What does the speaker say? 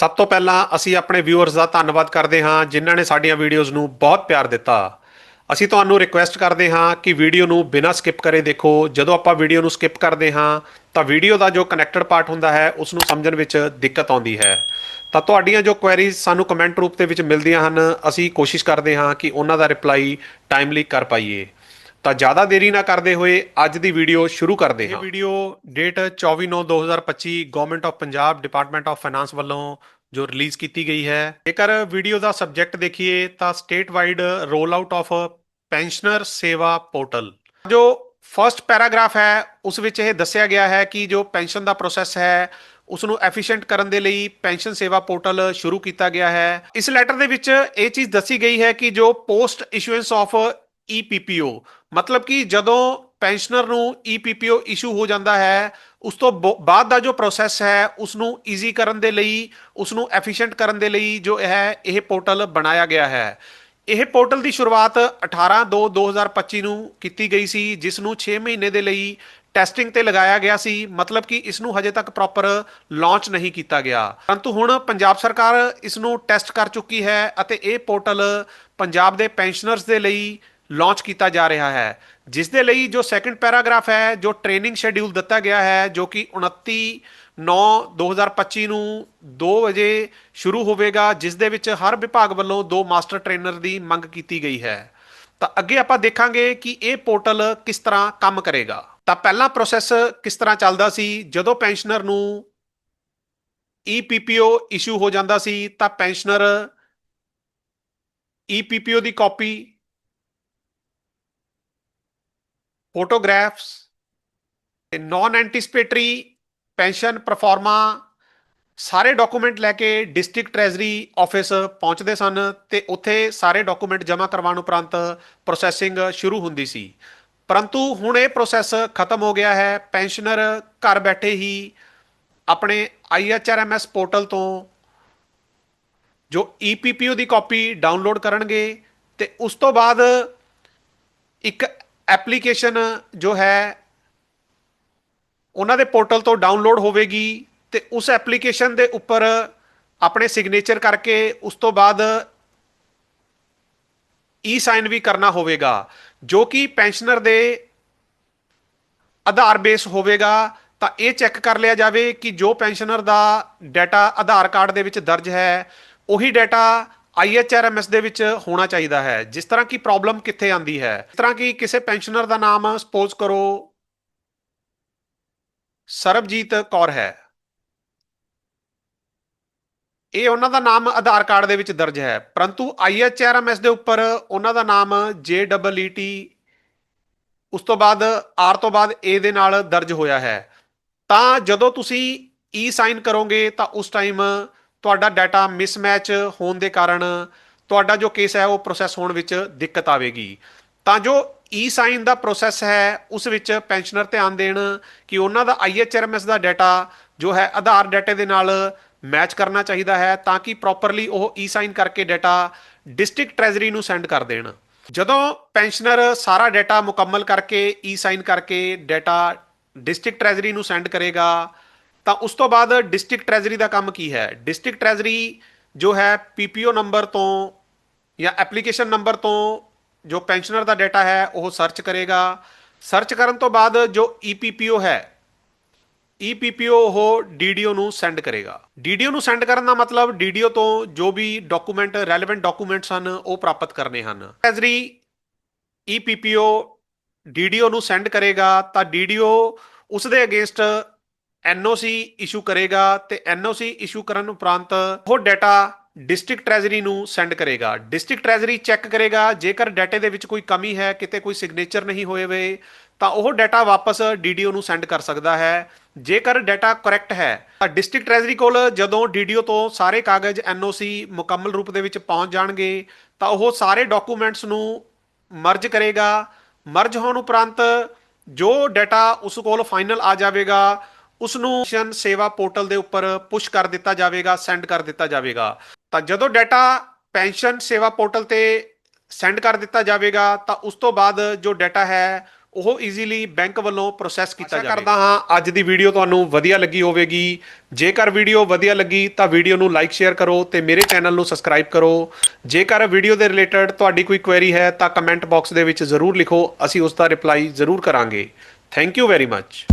ਸਭ ਤੋਂ ਪਹਿਲਾਂ ਅਸੀਂ ਆਪਣੇ ਵਿਊਅਰਸ ਦਾ ਧੰਨਵਾਦ ਕਰਦੇ ਹਾਂ, ਜਿਨ੍ਹਾਂ ਨੇ ਸਾਡੀਆਂ ਵੀਡੀਓਜ਼ ਨੂੰ ਬਹੁਤ ਪਿਆਰ ਦਿੱਤਾ। ਅਸੀਂ ਤੁਹਾਨੂੰ ਰਿਕੁਐਸਟ ਕਰਦੇ ਹਾਂ ਕਿ ਵੀਡੀਓ ਨੂੰ ਬਿਨਾਂ ਸਕਿਪ ਕਰੇ ਦੇਖੋ। ਜਦੋਂ ਆਪਾਂ ਵੀਡੀਓ ਨੂੰ ਸਕਿਪ ਕਰਦੇ ਹਾਂ, ਤਾਂ ਵੀਡੀਓ ਦਾ ਜੋ ਕਨੈਕਟਡ ਪਾਰਟ ਹੁੰਦਾ ਹੈ ਉਸ ਨੂੰ ਸਮਝਣ ਵਿੱਚ ਦਿੱਕਤ ਆਉਂਦੀ ਹੈ। ਤਾਂ ਤੁਹਾਡੀਆਂ ਜੋ ਕੁਐਰੀਜ਼ ਸਾਨੂੰ ਕਮੈਂਟ ਰੂਪ ਦੇ ਵਿੱਚ ਮਿਲਦੀਆਂ ਹਨ, ਅਸੀਂ ਕੋਸ਼ਿਸ਼ ਕਰਦੇ ਹਾਂ ਕਿ ਉਹਨਾਂ ਦਾ ਰਿਪਲਾਈ ਟਾਈਮਲੀ ਕਰ ਪਾਈਏ। ਤਾਂ ਜ਼ਿਆਦਾ ਦੇਰੀ ਨਾ ਕਰਦੇ ਹੋਏ ਅੱਜ ਦੀ ਵੀਡੀਓ ਸ਼ੁਰੂ ਕਰਦੇ ਹਾਂ। ਇਹ video date 24/9/2025 government of Punjab department of finance ਵੱਲੋਂ ਜੋ ਰਿਲੀਜ਼ ਕੀਤੀ ਗਈ ਹੈ। ਜੇਕਰ ਵੀਡੀਓ ਦਾ ਸਬਜੈਕਟ ਦੇਖੀਏ ਤਾਂ state wide roll out of pensioner Seva portal. ਜੋ ਫਰਸਟ ਪੈਰਾਗ੍ਰਾਫ ਹੈ ਉਸ ਵਿੱਚ ਇਹ ਦੱਸਿਆ ਗਿਆ ਹੈ ਕਿ ਜੋ ਪੈਨਸ਼ਨ ਦਾ ਪ੍ਰੋਸੈਸ ਹੈ ਉਸ ਨੂੰ ਐਫੀਸ਼ੀਐਂਟ ਕਰਨ ਦੇ ਲਈ ਪੈਨਸ਼ਨ ਸੇਵਾ ਪੋਰਟਲ ਸ਼ੁਰੂ ਕੀਤਾ ਗਿਆ ਹੈ। ਇਸ ਲੈਟਰ ਦੇ ਵਿੱਚ ਇਹ ਚੀਜ਼ ਦੱਸੀ ਗਈ ਹੈ ਕਿ ਜੋ ਪੋਸਟ ਇਸ਼ੂਐਂਸ ਆਫ ਈਪੀਪੀਓ ਮਤਲਬ ਕਿ ਜਦੋਂ ਪੈਨਸ਼ਨਰ ਨੂੰ ਈਪੀਪੀਓ ਇਸ਼ੂ ਹੋ ਜਾਂਦਾ ਹੈ, ਉਸ ਤੋਂ ਬੋ- ਬਾਅਦ ਦਾ ਜੋ ਪ੍ਰੋਸੈਸ ਹੈ ਉਸ ਨੂੰ ਈਜ਼ੀ ਕਰਨ ਦੇ ਲਈ ਉਸ ਨੂੰ ਐਫੀਸ਼ੀਐਂਟ ਕਰਨ ਦੇ ਲਈ ਜੋ ਹੈ, ਇਹ ਪੋਰਟਲ ਬਣਾਇਆ ਗਿਆ ਹੈ। ਇਹ ਪੋਰਟਲ ਦੀ ਸ਼ੁਰੂਆਤ 18/2/2025 ਨੂੰ ਕੀਤੀ ਗਈ ਸੀ, ਜਿਸ ਨੂੰ 6 ਮਹੀਨੇ ਦੇ ਲਈ ਟੈਸਟਿੰਗ ਤੇ ਲਗਾਇਆ ਗਿਆ ਸੀ, ਮਤਲਬ ਕਿ ਇਸ ਨੂੰ ਹਜੇ ਤੱਕ ਪ੍ਰੋਪਰ ਲਾਂਚ ਨਹੀਂ ਕੀਤਾ ਗਿਆ। ਪਰੰਤੂ ਹੁਣ ਪੰਜਾਬ ਸਰਕਾਰ ਇਸ ਨੂੰ ਟੈਸਟ ਕਰ ਚੁੱਕੀ ਹੈ ਅਤੇ ਇਹ ਪੋਰਟਲ ਪੰਜਾਬ ਦੇ ਪੈਨਸ਼ਨਰਸ ਦੇ ਲਈ ਲਾਂਚ ਕੀਤਾ ਜਾ ਰਿਹਾ ਹੈ ਜਿਸ ਦੇ ਲਈ ਜੋ ਸੈਕੰਡ ਪੈਰਾਗ੍ਰਾਫ ਹੈ, ਜੋ ਟ੍ਰੇਨਿੰਗ ਸ਼ੈਡਿਊਲ ਦਿੱਤਾ ਗਿਆ ਹੈ, ਜੋ ਕਿ 29 9 2025 ਨੂੰ 2 ਵਜੇ ਸ਼ੁਰੂ ਹੋਵੇਗਾ ਜਿਸ ਦੇ ਵਿੱਚ ਹਰ ਵਿਭਾਗ ਵੱਲੋਂ ਦੋ ਮਾਸਟਰ ਟ੍ਰੇਨਰ ਦੀ ਮੰਗ ਕੀਤੀ ਗਈ ਹੈ। ਤਾਂ ਅੱਗੇ ਆਪਾਂ ਦੇਖਾਂਗੇ ਕਿ ਇਹ ਪੋਰਟਲ ਕਿਸ ਤਰ੍ਹਾਂ ਕੰਮ ਕਰੇਗਾ। ਤਾਂ ਪਹਿਲਾ ਪ੍ਰੋਸੈਸ ਕਿਸ ਤਰ੍ਹਾਂ ਚੱਲਦਾ ਸੀ, ਜਦੋਂ ਪੈਨਸ਼ਨਰ ਨੂੰ ਈਪੀਪੀਓ ਇਸ਼ੂ ਹੋ ਜਾਂਦਾ ਸੀ, ਤਾਂ ਪੈਨਸ਼ਨਰ ਈਪੀਪੀਓ ਦੀ ਕਾਪੀ ਫੋਟੋਗ੍ਰਾਫਸ ਤੇ ਨਾਨ ਐਂਟੀਸਪੇਟਰੀ ਪੈਨਸ਼ਨ ਪਰਫਾਰਮਾ ਸਾਰੇ ਡਾਕੂਮੈਂਟ ਲੈ ਕੇ ਡਿਸਟ੍ਰਿਕਟ ਟ੍ਰੈਜ਼ਰੀ ਆਫਿਸ ਪਹੁੰਚਦੇ ਸਨ ਤੇ ਉੱਥੇ ਸਾਰੇ ਡਾਕੂਮੈਂਟ ਜਮ੍ਹਾਂ ਕਰਵਾਉਣ ਉਪਰੰਤ ਪ੍ਰੋਸੈਸਿੰਗ ਸ਼ੁਰੂ ਹੁੰਦੀ ਸੀ। ਪਰੰਤੂ ਹੁਣ ਇਹ ਪ੍ਰੋਸੈਸ ਖਤਮ ਹੋ ਗਿਆ ਹੈ। ਪੈਨਸ਼ਨਰ ਘਰ ਬੈਠੇ ਹੀ ਆਪਣੇ ਆਈਐਚਆਰਐਮਐਸ ਪੋਰਟਲ ਤੋਂ ਜੋ ਈਪੀਪੀਓ ਦੀ ਕਾਪੀ ਡਾਊਨਲੋਡ ਕਰਨਗੇ ਤੇ ਉਸ ਤੋਂ ਬਾਅਦ ਇੱਕ ਐਪਲੀਕੇਸ਼ਨ ਜੋ ਹੈ, ਉਹਨਾਂ ਦੇ ਪੋਰਟਲ ਤੋਂ ਡਾਊਨਲੋਡ ਹੋਵੇਗੀ ਤੇ ਉਸ ਐਪਲੀਕੇਸ਼ਨ ਦੇ ਉੱਪਰ ਆਪਣੇ ਸਿਗਨੇਚਰ ਕਰਕੇ ਉਸ ਤੋਂ ਬਾਅਦ ਈ ਸਾਈਨ ਵੀ ਕਰਨਾ ਹੋਵੇਗਾ, ਜੋ ਕਿ ਪੈਨਸ਼ਨਰ ਦੇ ਆਧਾਰ ਬੇਸ ਹੋਵੇਗਾ। ਤਾਂ ਇਹ ਚੈੱਕ ਕਰ ਲਿਆ ਜਾਵੇ ਕਿ ਜੋ ਪੈਨਸ਼ਨਰ ਦਾ ਡਾਟਾ ਆਧਾਰ ਕਾਰਡ ਦੇ ਵਿੱਚ ਦਰਜ ਹੈ, ਉਹੀ ਡਾਟਾ ਆਈਐਚਆਰਐਮਐਸ ਦੇ ਵਿੱਚ ਹੋਣਾ ਚਾਹੀਦਾ ਹੈ। ਜਿਸ ਤਰ੍ਹਾਂ ਕਿ ਪ੍ਰੋਬਲਮ ਕਿੱਥੇ ਆਂਦੀ ਹੈ? ਇਸ ਤਰ੍ਹਾਂ ਕਿ ਕਿਸੇ ਪੈਨਸ਼ਨਰ ਦਾ ਨਾਮ ਸਪੋਜ਼ ਕਰੋ ਸਰਬਜੀਤ ਕੌਰ ਹੈ। ਇਹ ਉਹਨਾਂ ਦਾ ਨਾਮ ਆਧਾਰ ਕਾਰਡ ਦੇ ਵਿੱਚ ਦਰਜ ਹੈ। ਪਰੰਤੂ ਆਈਐਚਆਰਐਮਐਸ ਦੇ ਉੱਪਰ ਉਹਨਾਂ ਦਾ ਨਾਮ JEET ਉਸ ਤੋਂ ਬਾਅਦ ਆਰ ਤੋਂ ਬਾਅਦ ਏ ਦੇ ਨਾਲ ਦਰਜ ਹੋਇਆ ਹੈ। ਤਾਂ ਜਦੋਂ ਤੁਸੀਂ ਈ ਸਾਈਨ ਕਰੋਗੇ ਤਾਂ ਉਸ ਟਾਈਮ ਤੁਹਾਡਾ ਡਾਟਾ ਮਿਸਮੈਚ ਹੋਣ ਦੇ ਕਾਰਨ ਤੁਹਾਡਾ ਜੋ ਕੇਸ ਹੈ ਉਹ ਪ੍ਰੋਸੈਸ ਹੋਣ ਵਿੱਚ ਦਿੱਕਤ ਆਵੇਗੀ। ਤਾਂ ਜੋ ਈ ਸਾਈਨ ਦਾ ਪ੍ਰੋਸੈਸ ਹੈ, ਉਸ ਵਿੱਚ ਪੈਨਸ਼ਨਰ ਧਿਆਨ ਦੇਣ ਕਿ ਉਹਨਾਂ ਦਾ ਆਈਐਚਆਰਐਮਐਸ ਦਾ ਡਾਟਾ ਜੋ ਹੈ ਆਧਾਰ ਡਾਟੇ ਦੇ ਨਾਲ ਮੈਚ ਕਰਨਾ ਚਾਹੀਦਾ ਹੈ ਤਾਂ ਕਿ ਪ੍ਰੋਪਰਲੀ ਉਹ ਈ ਸਾਈਨ ਕਰਕੇ ਡਾਟਾ ਡਿਸਟ੍ਰਿਕਟ ਟ੍ਰੈਜ਼ਰੀ ਨੂੰ ਸੈਂਡ ਕਰ ਦੇਣ। ਜਦੋਂ ਪੈਨਸ਼ਨਰ ਸਾਰਾ ਡਾਟਾ ਮੁਕੰਮਲ ਕਰਕੇ ਈ ਸਾਈਨ ਕਰਕੇ ਡਾਟਾ ਡਿਸਟ੍ਰਿਕਟ ਟ੍ਰੈਜ਼ਰੀ ਨੂੰ ਸੈਂਡ ਕਰੇਗਾ ਤਾਂ ਉਸ ਤੋਂ ਬਾਅਦ ਡਿਸਟ੍ਰਿਕਟ ਟ੍ਰੈਜ਼ਰੀ ਦਾ ਕੰਮ ਕੀ ਹੈ? ਡਿਸਟ੍ਰਿਕਟ ਟ੍ਰੈਜ਼ਰੀ ਜੋ ਹੈ ਪੀਪੀਓ ਨੰਬਰ ਤੋਂ ਜਾਂ ਐਪਲੀਕੇਸ਼ਨ ਨੰਬਰ ਤੋਂ ਜੋ ਪੈਨਸ਼ਨਰ ਦਾ ਡਾਟਾ ਹੈ, ਉਹ ਸਰਚ ਕਰੇਗਾ। ਸਰਚ ਕਰਨ ਤੋਂ ਬਾਅਦ ਜੋ ਈਪੀਪੀਓ ਹੈ ਈਪੀਪੀਓ ਉਹ ਡੀਡੀਓ ਨੂੰ ਸੈਂਡ ਕਰੇਗਾ। ਡੀਡੀਓ ਨੂੰ ਸੈਂਡ ਕਰਨ ਦਾ ਮਤਲਬ ਡੀਡੀਓ ਤੋਂ ਜੋ ਵੀ ਡਾਕੂਮੈਂਟ, ਰੈਲੇਵੈਂਟ ਡਾਕੂਮੈਂਟਸ ਹਨ, ਉਹ ਪ੍ਰਾਪਤ ਕਰਨੇ ਹਨ। ਟ੍ਰੈਜ਼ਰੀ ਈਪੀਪੀਓ ਡੀਡੀਓ ਨੂੰ ਸੈਂਡ ਕਰੇਗਾ ਤਾਂ ਡੀਡੀਓ ਉਸ ਦੇ ਅਗੇਂਸਟ ਐਨਓਸੀ ਇਸ਼ੂ ਕਰੇਗਾ ਤੇ ਐਨਓਸੀ ਇਸ਼ੂ ਕਰਨ ਉਪਰੰਤ ਉਹ ਡਾਟਾ ਡਿਸਟ੍ਰਿਕਟ ਟ੍ਰੈਜ਼ਰੀ ਨੂੰ ਸੈਂਡ ਕਰੇਗਾ। ਡਿਸਟ੍ਰਿਕਟ ਟ੍ਰੈਜ਼ਰੀ ਚੈੱਕ ਕਰੇਗਾ, ਜੇਕਰ ਡਾਟੇ ਦੇ ਵਿੱਚ ਕੋਈ ਕਮੀ ਹੈ, ਕਿਤੇ ਕੋਈ ਸਿਗਨੇਚਰ ਨਹੀਂ ਹੋਏ ਵੇ ਤਾਂ ਉਹ ਡਾਟਾ ਵਾਪਸ ਡੀਡੀਓ ਨੂੰ ਸੈਂਡ ਕਰ ਸਕਦਾ ਹੈ। ਜੇਕਰ ਡਾਟਾ ਕਰੈਕਟ ਹੈ, ਤਾਂ ਡਿਸਟ੍ਰਿਕਟ ਟ੍ਰੈਜ਼ਰੀ ਕੋਲ ਜਦੋਂ ਡੀਡੀਓ ਤੋਂ ਸਾਰੇ ਕਾਗਜ਼ ਐਨਓਸੀ ਮੁਕੰਮਲ ਰੂਪ ਦੇ ਵਿੱਚ ਪਹੁੰਚ ਜਾਣਗੇ, ਤਾਂ ਉਹ ਸਾਰੇ ਡਾਕੂਮੈਂਟਸ ਨੂੰ ਮਰਜ ਕਰੇਗਾ। ਮਰਜ ਹੋਣ ਉਪਰੰਤ ਜੋ ਡਾਟਾ ਉਸ ਕੋਲ ਫਾਈਨਲ ਆ ਜਾਵੇਗਾ ਉਸ ਨੂੰ ਪੈਨਸ਼ਨ ਸੇਵਾ ਪੋਰਟਲ ਦੇ ਉੱਪਰ ਪੁਸ਼ ਕਰ ਦਿੱਤਾ ਜਾਵੇਗਾ ਸੈਂਡ ਕਰ ਦਿੱਤਾ ਜਾਵੇਗਾ। ਤਾਂ ਜਦੋਂ ਡਾਟਾ ਪੈਨਸ਼ਨ ਸੇਵਾ ਪੋਰਟਲ ਤੇ ਸੈਂਡ ਕਰ ਦਿੱਤਾ ਜਾਵੇਗਾ ਤਾਂ ਉਸ ਤੋਂ ਬਾਅਦ ਜੋ ਡਾਟਾ ਹੈ ਉਹ ਈਜ਼ੀਲੀ ਬੈਂਕ ਵੱਲੋਂ ਪ੍ਰੋਸੈਸ ਕੀਤਾ ਜਾਵੇਗਾ। ਕਰਦਾ ਹਾਂ ਅੱਜ ਦੀ ਵੀਡੀਓ ਤੁਹਾਨੂੰ ਵਧੀਆ ਲੱਗੀ ਹੋਵੇਗੀ। ਜੇਕਰ ਵੀਡੀਓ ਵਧੀਆ ਲੱਗੀ ਤਾਂ ਵੀਡੀਓ ਨੂੰ ਲਾਈਕ ਸ਼ੇਅਰ ਕਰੋ ਤੇ ਮੇਰੇ ਚੈਨਲ ਨੂੰ ਸਬਸਕ੍ਰਾਈਬ ਕਰੋ। ਜੇਕਰ ਵੀਡੀਓ ਦੇ ਰਿਲੇਟਡ ਤੁਹਾਡੀ ਕੋਈ ਕੁਐਰੀ ਹੈ ਤਾਂ ਕਮੈਂਟ ਬਾਕਸ ਦੇ ਵਿੱਚ ਜ਼ਰੂਰ ਲਿਖੋ ਅਸੀਂ ਉਸ ਦਾ ਰਿਪਲਾਈ ਜ਼ਰੂਰ ਕਰਾਂਗੇ। Thank you very much